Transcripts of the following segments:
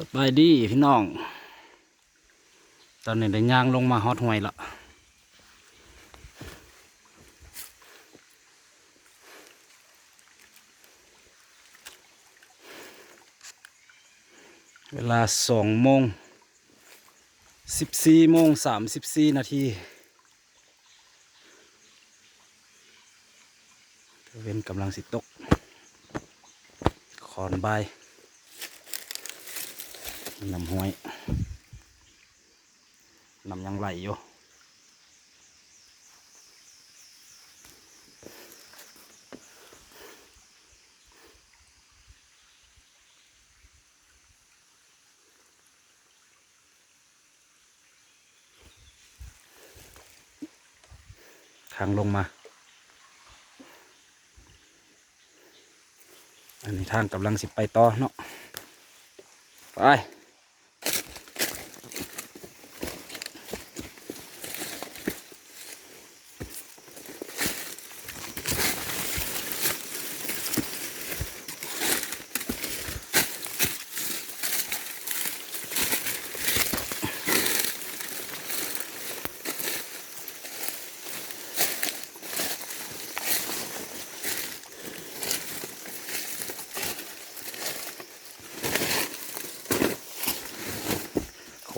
สบายดีพี่น้อง ตอนนี้ได้ย่างลงมาฮอดห่วยละเวลาสองโมงสิบสี่โมงสามสิบสี่นาทีเวนกำลังสิตก ขอนใบาย น้ำห้วยน้ำยังไหลอยู่ทางลงมา อันนี้ทางกำลังสิไปต่อเนาะ ไป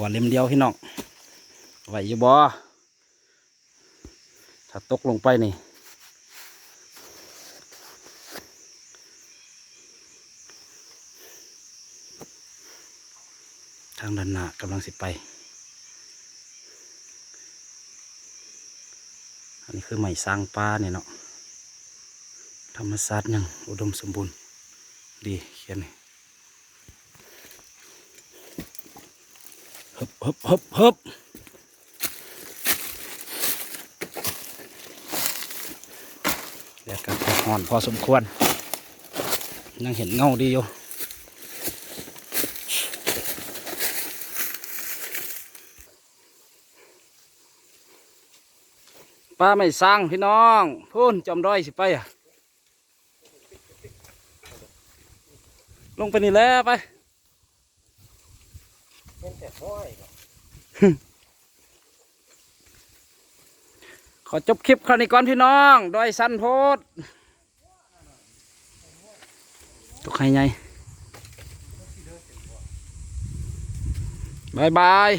วเล่มเดียวพี่น้องไหวอยู่บ่ถ้าตกลงไปนี่ทางด้านหน้ากำลังสิไป อันนี้คือใหม่สร้างปลาเนี่ยเนาะ ธรรมศาตร์ยังอุดมสมบูรณ์ ดีเขียนนี่ ฮึบฮึบฮึบฮึบเดี๋ยวกันห่อนพอสมควร ยังเห็นเงาดีอยู่ป้าไม่สร้างพี่น้องพูนจอมด้อยสิไปอะ ลงไปนี่แหล้วไป ขอจบคลิปคราวนี้ก่อนพี่น้องดอยสั้นโพดตกใครไงบายบาย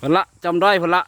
พนละจำได้อยพละ